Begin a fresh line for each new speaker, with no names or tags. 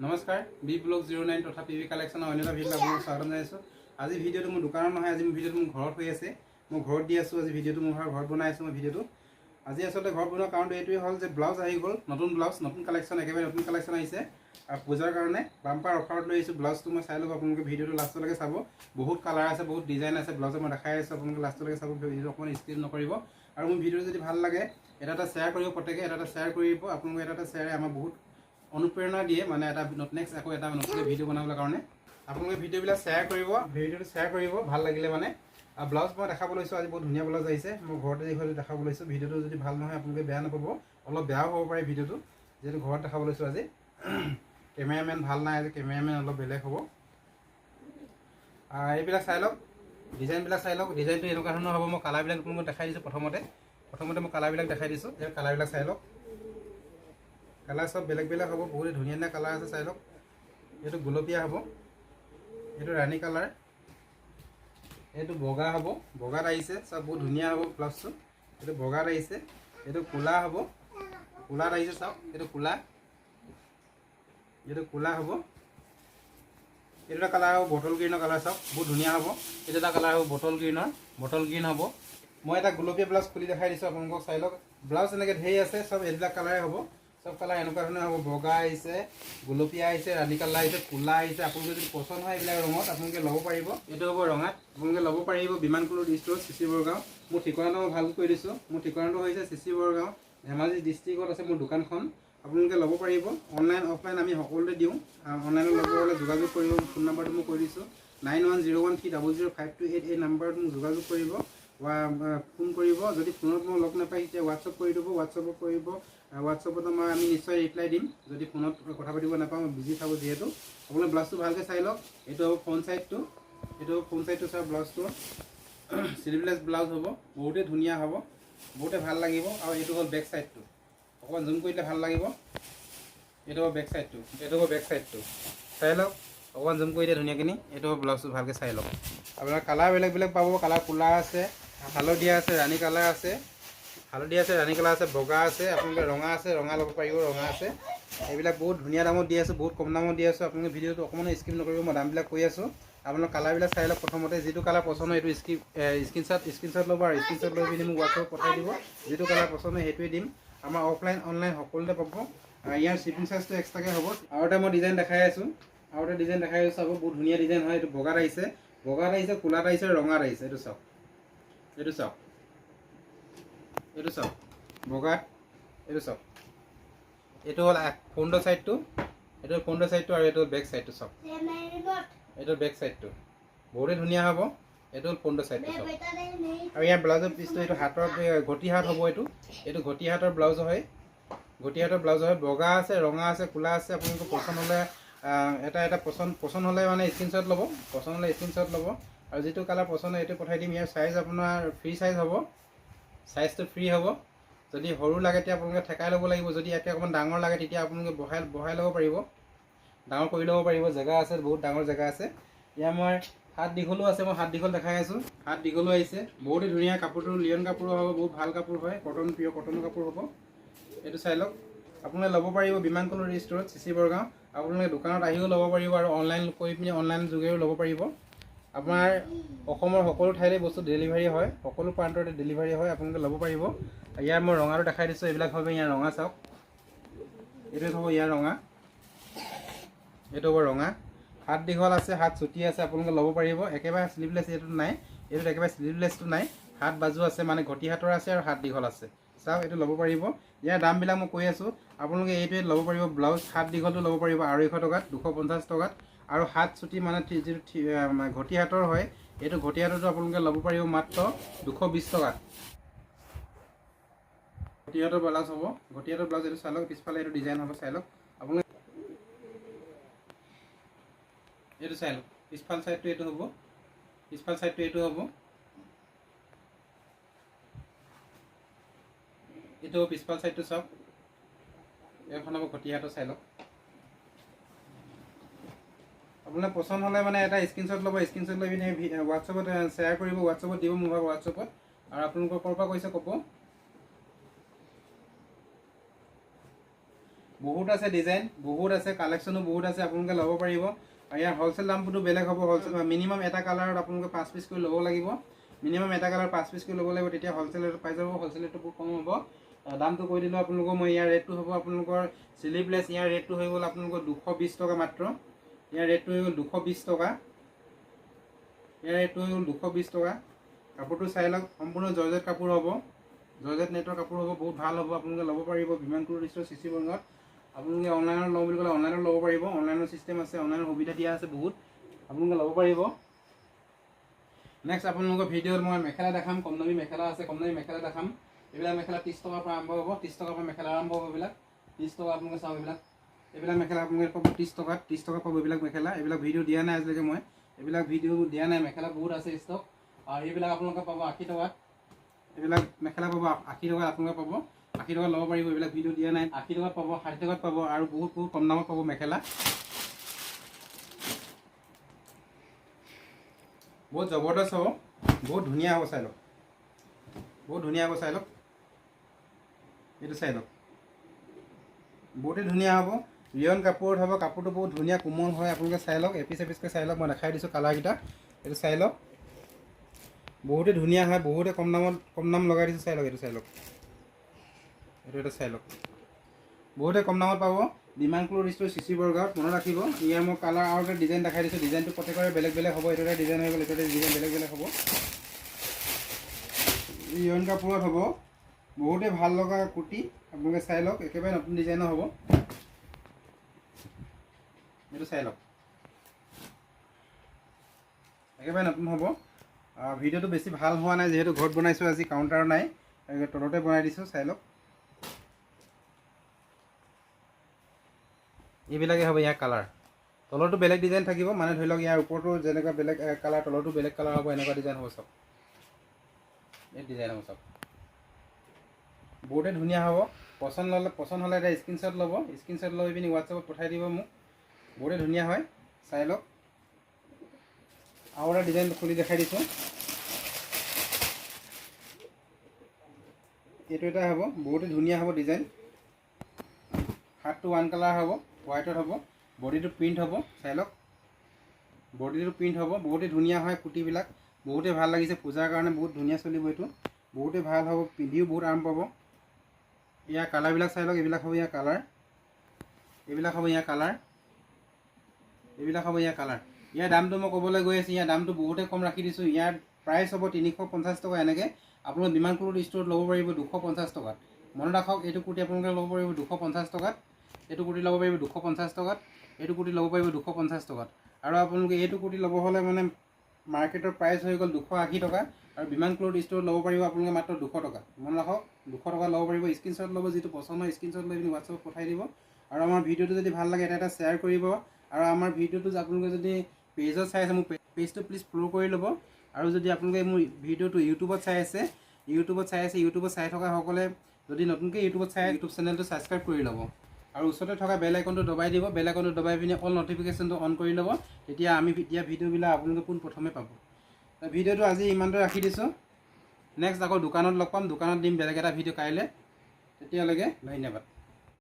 নমস্কাৰ, B blog zero' nine তথা P V কালেকশ্যনৰ অন্য এটা ভিডিঅ'ত আপোনালোকক স্বাগতম জনাইছোঁ। আজি ভিডিঅ'টো মোৰ দোকানত নহয়, আজি মোৰ ভিডিঅ'টো মোৰ ঘৰত হৈ আছে। মই ঘৰত দি আছোঁ, আজি ভিডিঅ'টো মোৰ ঘৰত বনাই আছোঁ মই ভিডিঅ'টো। আজি আচলতে ঘৰত বনোৱা কাৰণটো এইটোৱে হ'ল যে ব্লাউজ আহি গ'ল, নতুন ব্লাউজ, নতুন কালেকশ্যন, একেবাৰে নতুন কালেকশ্যন আহিছে। আৰু পূজাৰ কাৰণে বাম্পাৰ অফাৰত লৈ আহিছোঁ, ব্লাউজটো মই চাই ল'ব, আপোনালোকে ভিডিঅ'টো লাষ্টলৈকে চাব। বহুত কালাৰ আছে, বহুত ডিজাইন আছে, ব্লাউজৰ মই দেখাই আছোঁ, আপোনালোকে লাষ্টলৈকে চাব, ভিডিঅ'টো অকণমান স্কিপ নকৰিব। আৰু মোৰ ভিডিঅ'টো যদি ভালো লাগে, এটা এটা শ্বেয়াৰ কৰিব, প্ৰত্যেকে এটা এটা শ্বেয়াৰ কৰিব, আপোনালোকে এটা এটা শ্বেয়াৰে আমাৰ বহুত অনুপ্ৰেৰণা দিয়ে মানে এটা নেক্সট আকৌ এটা নতুন ভিডিঅ' বনাবলৈ কাৰণে। আপোনালোকে ভিডিঅ'বিলাক শ্বেয়াৰ কৰিব ভিডিঅ'টো শ্বেয়াৰ কৰিব ভালো লাগিলে মানে। ব্লাউজ মই দেখাব লৈছোঁ আজি বহুত ধুনীয়া ব্লাউজ আহিছে। মই ঘৰতে যিহেতু দেখাব লৈছোঁ। ভিডিঅ'টো যদি ভালো নহয় আপোনালোকে বেয়া নাপাব। অলপ বেয়াও হ'ব পাৰে ভিডিঅ'টো। যিহেতু ঘৰত দেখাব লৈছোঁ আজি। কেমেৰামেন ভালো নাই আজি কেমেৰামেন অলপ বেলেগ হ'ব। এইবিলাক চাই লওক। ডিজাইনবিলাক চাই লওক। ডিজাইনটো এনেকুৱা ধৰণৰ হ'ব। মই কালাৰবিলাক আপোনালোকক দেখাই দিছোঁ প্ৰথমতে। প্ৰথমতে মই কালাৰবিলাক দেখাই দিছোঁ। কালাৰবিলাক চাই লওক। কালাৰ চব বেলেগ বেলেগ হ'ব, বহুত ধুনীয়া ধুনীয়া কালাৰ আছে চাই লওক। এইটো গুলপীয়া হ'ব, এইটো ৰাণী কালাৰ, এইটো বগা হ'ব, বগাত আহিছে, চব বহুত ধুনীয়া হ'ব ব্লাউজটো। এইটো বগাত আহিছে, এইটো ক'লা হ'ব, ক'লাত আহিছে চাওক, এইটো ক'লা এইটো ক'লা হ'ব। এইটো এটা কালাৰ হ'ব বটল গ্ৰীণৰ কালাৰ চাওক, বহুত ধুনীয়া হ'ব। এইটো এটা কালাৰ হ'ব বটল গ্ৰীণৰ, বটল গ্ৰীণ হ'ব। মই এটা গুলপীয়া ব্লাউজ খুলি দেখাই দিছোঁ আপোনালোকক চাই লওক। ব্লাউজ এনেকৈ ধেৰ আছে, চব এইবিলাক কালাৰে হ'ব। চব কালাৰ এনেকুৱা ধৰণৰ হ'ব বগা আহিছে গুলপীয়া আহিছে ৰাণী কালাৰ আহিছে ক'লা আহিছে আপোনালোকে যদি পচন্দ হয় এইবিলাক ৰঙত আপোনালোকে ল'ব পাৰিব। এইটো হ'ব ৰঙাত আপোনালোকে ল'ব পাৰিব বিমান ষ্ট'ৰ চি চি বৰগাঁও। মোৰ ঠিকনাটো মই ভালকৈ কৈ দিছোঁ। মোৰ ঠিকনাটো চি চি বৰগাঁও ধেমাজি ডিষ্ট্ৰিক্টত আছে মোৰ দোকানখন। আপোনালোকে ল'ব পাৰিব। অনলাইন অফলাইন আমি সকলোতে দিওঁ। অনলাইনত ল'ব হ'লে যোগাযোগ কৰিব ফোন নাম্বাৰটো মই কৈ দিছোঁ। Nine one zero' one three double zero' five two eight এই নাম্বাৰত মোক যোগাযোগ কৰিব। ফোন কৰিব। যদি ফোনত মই লগ নাপায় তেতিয়া হোৱাটছআপ কৰি দিব হোৱাটছআপত কৰিব। হোৱাটছআপত মই আমি নিশ্চয় ৰিপ্লাই দিম। যদি ফোনত কথা পাতিব নাপাওঁ বিজি থাকোঁ যিহেতু। আপোনালোকে ব্লাউজটো ভালকৈ চাই লওক। এইটো হ'ব ফ্ৰণ্ট চাইডটো এইটো ফ্ৰণ্ট চাইডটো চাওক ব্লাউজটো শ্লিভলেছ ব্লাউজ হ'ব। বহুতেই ধুনীয়া হ'ব। বহুতে ভালো লাগিব। আৰু এইটো হ'ল বেক চাইডটো অকণমান জুম কৰি দিলে ভালো লাগিব। এইটো হ'ব বেক চাইডটো এইটো হ'ব বেক চাইডটো চাই লওক। অকণমান জুম কৰি দিয়ে ধুনীয়াখিনি। এইটো ব্লাউজটো ভালকৈ চাই লওক। আপোনাৰ কালাৰ বেলেগ বেলেগ পাব। কালাৰ ক'লা আছে। হালধীয়া আছে, ৰাণী কালাৰ আছে। হালধীয়া আছে, ৰাণী কালাৰ আছে, বগা আছে, আপোনালোকে ৰঙা আছে, ৰঙা ল'ব পাৰিব, ৰঙা আছে। এইবিলাক বহুত ধুনীয়া দামত দি আছোঁ, বহুত কম দামত দি আছোঁ। আপোনালোকে ভিডিঅ'টো অকণমান স্কিপ নকৰিব, মই দামবিলাক কৈ আছোঁ। আপোনালোক কালাৰবিলাক চাই লওক প্ৰথমতে, যিটো কালাৰ পচন্দ সেইটো স্ক্ৰীন স্ক্ৰীনশ্বট স্ক্ৰীনশ্বট ল'ব আৰু স্ক্ৰীনশ্বট লৈ পিনি মোক হোৱাটছআপত পঠাই দিব। যিটো কালাৰ পচন্দ সেইটোৱে দিম। আমাৰ অফলাইন অনলাইন সকলোতে পাব। ইয়াৰ শ্বিপিং চাৰ্জটো এক্সট্ৰাকৈ হ'ব। আৰু এটা মই ডিজাইন দেখাই আছোঁ। আৰু এটা ডিজাইন দেখাই আছোঁ, চাব, বহুত ধুনীয়া ডিজাইন হয়। এইটো বগাত আহিছে। বগাত আহিছে, ক'লাত আহিছে, ৰঙাত আহিছে, এইটো চাওক। এইটো চাওক এইটো চাওক বগাত এইটো চাওক এইটো হ'ল ফ্ৰণ্টৰ ছাইডটো এইটো ফ্ৰণ্টৰ ছাইডটো আৰু এইটো বেক ছাইডটো চাওক এইটো বেক ছাইডটো বহুতেই ধুনীয়া হ'ব এইটো হ'ল ফ্ৰণ্টৰ ছাইডটো চাওক আৰু ইয়াৰ ব্লাউজৰ পিচটো এইটো হাতৰ ঘটি হাত হ'ব এইটো এইটো ঘটি হাতৰ ব্লাউজ হয় ঘটি হাতৰ ব্লাউজ হয় বগা আছে ৰঙা আছে ক'লা আছে আপোনালোকৰ পচন্দ হ'লে এটা এটা পচন্দ পচন্দ হ'লে মানে স্ক্ৰীনশ্বট ল'ব পচন্দ হ'লে স্ক্ৰীনশ্বট ল'ব আৰু যিটো কালাৰ পচন্দ এইটো পঠাই দিম। ইয়াৰ চাইজ আপোনাৰ ফ্ৰী চাইজ হ'ব। চাইজটো ফ্ৰী হ'ব। যদি সৰু লাগে তেতিয়া আপোনালোকে ঠেকাই ল'ব লাগিব। যদি ইয়াতকৈ অকণমান ডাঙৰ লাগে তেতিয়া আপোনালোকে বহাই বহাই ল'ব পাৰিব। ডাঙৰ কৰি ল'ব পাৰিব। জেগা আছে, বহুত ডাঙৰ জেগা আছে। ইয়াৰ মই হাত দীঘলো আছে, মই হাত দীঘল দেখাই আছোঁ। হাত দীঘলো আহিছে। বহুতেই ধুনীয়া কাপোৰটো, লিয়ন কাপোৰো হ'ব, বহুত ভালো কাপোৰ হয়। কটন পিয়ৰ কটনৰ কাপোৰ হ'ব। এইটো চাই লওক। আপোনালোকে ল'ব পাৰিব বিমান কলৰ ষ্ট'ৰত চি চি বৰগাঁও। আপোনালোকে দোকানত আহিও ল'ব পাৰিব আৰু অনলাইন কৰি পিনি অনলাইন যোগেও ল'ব পাৰিব। আপোনাৰ অসমৰ সকলো ঠাইতে বস্তু ডেলিভাৰী হয় সকলো প্ৰান্ততে ডেলিভাৰী হয় আপোনালোকে ল'ব পাৰিব। ইয়াৰ মই ৰঙাটো দেখাই দিছোঁ এইবিলাক হ'ব ইয়াৰ ৰঙা চাওক। এইটো হ'ব ইয়াৰ ৰঙা। এইটো হ'ব ৰঙা। হাত দীঘল আছে হাত চুটি আছে আপোনালোকে ল'ব পাৰিব। একেবাৰে শ্লিভলেছ এইটোত নাই। এইটোত একেবাৰে শ্লিভলেছটো নাই। হাত বাজু আছে মানে ঘটি হাতৰ আছে আৰু হাত দীঘল আছে। চাওক এইটো ল'ব পাৰিব। ইয়াৰ দামবিলাক মই কৈ আছোঁ। আপোনালোকে এইটোৱে ল'ব পাৰিব ব্লাউজ হাত দীঘলটো ল'ব পাৰিব আঢ়ৈশ টকাত দুশ পঞ্চাছ টকাত। আৰু হাত চুটি মানে যিটো মানে ঘটি হাতৰ হয়, এইটো ঘটি হাতৰটো আপোনালোকে ল'ব পাৰিব মাত্ৰ দুশ বিছ টকাত ঘটি হাতৰ ব্লাউজ হ'ব। ঘটি হাতৰ ব্লাউজ এইটো চাই লওক, পিছফালে এইটো ডিজাইন হ'ব চাই লওক। আপোনালোকে এইটো চাই লওক, পিছফাল চাইডটো এইটো হ'ব। পিছফাল চাইডটো এইটো হ'ব। এইটো পিছফাল চাইডটো চাওক। এইখন হ'ব ঘটিয়াটো চাই লওক। আপোনাৰ পচন্দ হ'লে মানে এটা স্ক্ৰীনশ্বট ল'ব স্ক্ৰীনশ্বট লৈ পিনে এ, শ্বেয়াৰ কৰিব হোৱাটছএপত দিব মোৰ ভাগৰ হোৱাটছএপত আৰু আপোনালোকৰ ক'ৰ পৰা কৈছে ক'ব? বহুত আছে ডিজাইন বহুত আছে কালেকশ্যনো বহুত আছে আপোনালোকে ল'ব পাৰিব। আৰু ইয়াৰ হ'লচেল দামটোতো বেলেগ হ'ব হ'লচেল মিনিমাম এটা কালাৰত আপোনালোকে পাঁচ পিচ ল'ব লাগিব। মিনিমাম এটা কালাৰ পাঁচ পিচ কৰি ল'ব লাগিব তেতিয়া হ'লচেল ৰেটত পাই যাব হ'লচেল ৰেটটো বহুত কম হ'ব। দামটো কৈ দিলোঁ আপোনালোকৰ মই ইয়াৰ ৰেটটো হ'ব আপোনালোকৰ শ্লিভলেছ ইয়াৰ ৰেটটো হৈ গ'ল আপোনালোকৰ দুশ বিছ টকা মাত্ৰ। ইয়াৰ ৰেটটো হৈ গ'ল দুশ বিছ টকা। ইয়াৰ ৰেটটো হৈ গ'ল দুশ বিছ টকা। কাপোৰটো চাই লওক সম্পূৰ্ণ জৰ্জেট কাপোৰ হ'ব। জৰ্জেট নেটৰ কাপোৰ হ'ব বহুত ভাল হ'ব আপোনালোকে ল'ব পাৰিব। বিমান ক্ৰুৰ ষ্ট'ৰ চি চি বংগত আপোনালোকে অনলাইনত লওঁ বুলি ক'লে অনলাইনত ল'ব পাৰিব। অনলাইনৰ চিষ্টেম আছে অনলাইনৰ সুবিধা দিয়া আছে বহুত। আপোনালোকে ল'ব পাৰিব। নেক্সট আপোনালোকৰ ভিডিঅ'ত মই মেখেলা দেখাম। কম দামী মেখেলা আছে কম দামী মেখেলা দেখাম। এইবিলাক মেখেলা ত্ৰিছ টকাৰ পৰা আৰম্ভ হ'ব। ত্ৰিছ টকাৰ পৰা মেখেলা আৰম্ভ হ'ব এইবিলাক। ত্ৰিছ টকা আপোনালোকে চাওক এইবিলাক। এইবিলাক মেখেলা আপোনালোকে পাব ত্ৰিছ টকাত ত্ৰিছ টকা পাব এইবিলাক মেখেলা। এইবিলাক ভিডিঅ' দিয়া নাই আজিলৈকে মই। এইবিলাক ভিডিঅ' দিয়া নাই মেখেলা বহুত আছে ষ্টক আৰু এইবিলাক আপোনালোকে পাব আশী টকাত। এইবিলাক মেখেলা পাব আশী টকাত আপোনালোকে পাব। আশী টকাত ল'ব পাৰিব এইবিলাক ভিডিঅ' দিয়া নাই। আশী টকাত পাব ষাঠি টকাত পাব আৰু বহুত বহুত কম দামত পাব মেখেলা। বহুত জবৰদস্ত হ'ব। বহুত ধুনীয়া হ'ব চাই লওক বহুত ধুনীয়া হ'ব চাই লওক এইটো চাই লওক বহুতেই ধুনীয়া হ'ব। ৰিয়ন কাপোৰত হ'ব, কাপোৰটো বহুত ধুনীয়া, কোমল হয়, আপোনালোকে চাই লওক, এপিচ এপিচকৈ চাই লওক, মই দেখাই দিছোঁ কালাৰকেইটা এইটো চাই লওক। বহুতেই ধুনীয়া হয়, বহুতে কম দামত, কম দাম লগাই দিছোঁ, চাই লওক, এইটো চাই লওক। এইটো এটা চাই লওক। বহুতে কম দামত পাব, ডিমাণ্ড ক্ল'ৰ ষ্ট'ৰ চি চি বৰগাঁৱত মনত ৰাখিব। ইয়াৰ মই কালাৰ আৰু এটা ডিজাইন দেখাই দিছোঁ ডিজাইনটো প্ৰত্যেকৰে বেলেগ বেলেগ হ'ব এইটো এটা ডিজাইন হৈ গ'ল এইটো এটা ডিজাইন বেলেগ বেলেগ হ'ব। ৰিয়ন কাপোৰত হ'ব বহুতেই ভালো লগা কুৰ্তি, আপোনালোকে চাই লওক, একেবাৰে নতুন ডিজাইনৰ হ'ব। এইটো চাই লওক। একেবাৰে নতুন হ'ব। ভিডিঅ'টো বেছি ভালো হোৱা নাই, যিহেতু ঘৰত বনাইছোঁ, আজি কাউণ্টাৰ নাই। তলতে বনাই দিছোঁ, চাই লওক। এইবিলাকে হ'ব ইয়াৰ কালাৰ তলতো বেলেগ ডিজাইন থাকিব মানে ধৰি লওক ইয়াৰ ওপৰতো যেনেকুৱা বেলেগ কালাৰ তলতো বেলেগ কালাৰ হ'ব, এনেকুৱা ডিজাইন হ'ব চব। এই ডিজাইন হ'ব চব। বহুতেই ধুনীয়া হ'ব। পচন্দ ল'লে, পচন্দ হ'লে এটা স্ক্ৰীনশ্বট ল'ব। স্ক্ৰীনশ্বট লৈ পিনি হোৱাটছএপত পঠাই দিব মোক। বহুতেই ধুনীয়া হয়, চাই লওক। আৰু এটা ডিজাইন খুলি দেখাই দিছোঁ। এইটো এটা হ'ব বহুতেই ধুনীয়া হ'ব ডিজাইন হাতটো ওৱান কালাৰ হ'ব হোৱাইটত হ'ব বডিটো প্ৰিণ্ট হ'ব, চাই লওক। বডিটো প্ৰিণ্ট হ'ব বহুতেই ধুনীয়া হয় কুৰ্তিবিলাক। বহুতেই ভালো লাগিছে, পূজাৰ কাৰণে বহুত ধুনীয়া চলিব এইটো। বহুতেই ভালো হ'ব, পিন্ধিও বহুত আৰাম পাব। ইয়াৰ কালাৰবিলাক চাই লওক, এইবিলাক হ'ব ইয়াৰ কালাৰ এইবিলাক হ'ব ইয়াৰ কালাৰ এইবিলাক হ'ব ইয়াৰ কালাৰ ইয়াৰ দামটো মই ক'বলৈ গৈ আছোঁ, ইয়াৰ দামটো বহুতেই কম ৰাখি দিছোঁ। ইয়াৰ প্ৰাইচ হ'ব তিনিশ পঞ্চাছ টকা এনেকৈ। আপোনালোকে বিমান ক্লথ ষ্ট'ৰত ল'ব পাৰিব দুশ পঞ্চাছ টকাত। মনত ৰাখক, এইটো কুৰ্তি আপোনালোকে ল'ব পাৰিব দুশ পঞ্চাছ টকাত। এইটো কুৰ্তি ল'ব পাৰিব দুশ পঞ্চাছ টকাত। এইটো কুৰ্তি ল'ব পাৰিব দুশ পঞ্চাছ টকাত। আৰু আপোনালোকে এইটো কুৰ্তি ল'ব হ'লে মানে মাৰ্কেটৰ প্ৰাইচ হৈ গ'ল দুশ আশী টকা। আৰু বিমান ক্লথ ষ্ট'ৰত ল'ব পাৰিব আপোনালোকে মাত্ৰ দুশ টকা। মনত ৰাখক, দুশ টকা ল'ব পাৰিব। স্ক্ৰীনশ্বট ল'ব, যিটো পচন্দ হয় স্ক্ৰীনশ্বট লৈ পিনি হোৱাটছএপত পঠাই দিব। আৰু আমাৰ ভিডিঅ'টো যদি ভালো লাগে, এটা এটা শ্বেয়াৰ কৰিব। আৰু আমাৰ ভিডিঅ'টো আপোনালোকে যদি পেজত চাই আছে মোৰ পেজটো প্লিজ ফ'ল' কৰি ল'ব। আৰু যদি আপোনালোকে মোৰ ভিডিঅ'টো ইউটিউবত চাই আছে, ইউটিউবত চাই আছে, ইউটিউবত চাই থকাসকলে যদি নতুনকৈ ইউটিউবত চাই ইউটিউব চেনেলটো ছাবস্ক্ৰাইব কৰি ল'ব। আৰু ওচৰতে থকা বেল আইকনটো দবাই দিব বেল আইকনটো দবাই পিনি অল নটিফিকেশ্যনটো অন কৰি ল'ব, তেতিয়া আমি দিয়া ভিডিঅ'বিলাক আপোনালোকে পোনপ্ৰথমে পাব। ভিডিঅ'টো আজি ইমানতে ৰাখি দিছোঁ। নেক্সট আকৌ দোকানত লগ পাম, দোকানত দিম, বেলেগ এটা ভিডিঅ' কাইলৈ। তেতিয়ালৈকে ধন্যবাদ।